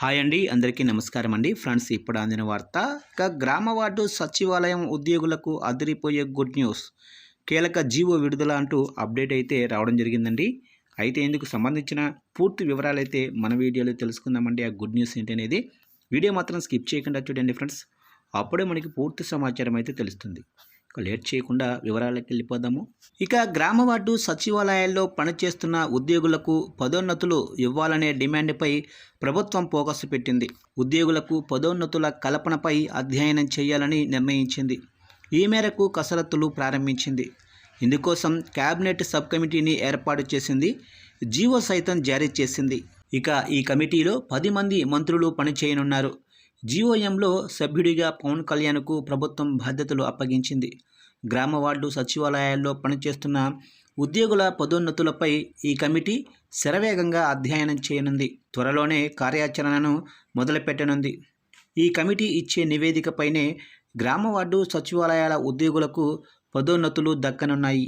Hi అండి అందరికీ నమస్కారం అండి. ఫ్రెండ్స్ ఇప్పుడు అందిన వార్త ఇక గ్రామ వార్డు సచివాలయం ఉద్యోగులకు అదిరిపోయే గుడ్ న్యూస్. కీలక జీవో విడుదల అంటూ అప్డేట్ అయితే రావడం జరిగిందండి. అయితే ఇందుకు సంబంధించిన పూర్తి వివరాలు అయితే మన వీడియోలో తెలుసుకుందామండి. ఆ గుడ్ న్యూస్ ఏంటి అనేది వీడియో మాత్రం స్కిప్ చేయకుండా చూడండి ఫ్రెండ్స్. అప్పుడే మనకి పూర్తి సమాచారం అయితే తెలుస్తుంది. లేట్ చేయకుండా వివరాలకు వెళ్ళిపోదాము. ఇక గ్రామ వార్డు సచివాలయాల్లో పనిచేస్తున్న ఉద్యోగులకు పదోన్నతులు ఇవ్వాలనే డిమాండ్పై ప్రభుత్వం ఫోకస్ పెట్టింది. ఉద్యోగులకు పదోన్నతుల కల్పనపై అధ్యయనం చేయాలని నిర్ణయించింది. ఈ మేరకు కసరత్తులు ప్రారంభించింది. ఇందుకోసం కేబినెట్ సబ్ కమిటీని ఏర్పాటు చేసింది. జీవో సైతం జారీ చేసింది. ఇక ఈ కమిటీలో పది మంది మంత్రులు పనిచేయనున్నారు. జీఓఎంలో సభ్యుడిగా పవన్ కళ్యాణ్కు ప్రభుత్వం బాధ్యతలు అప్పగించింది. గ్రామ వార్డు సచివాలయాల్లో పనిచేస్తున్న ఉద్యోగుల పదోన్నతులపై ఈ కమిటీ శరవేగంగా అధ్యయనం చేయనుంది. త్వరలోనే కార్యాచరణను మొదలుపెట్టనుంది. ఈ కమిటీ ఇచ్చే నివేదికపైనే గ్రామ వార్డు సచివాలయాల ఉద్యోగులకు పదోన్నతులు దక్కనున్నాయి.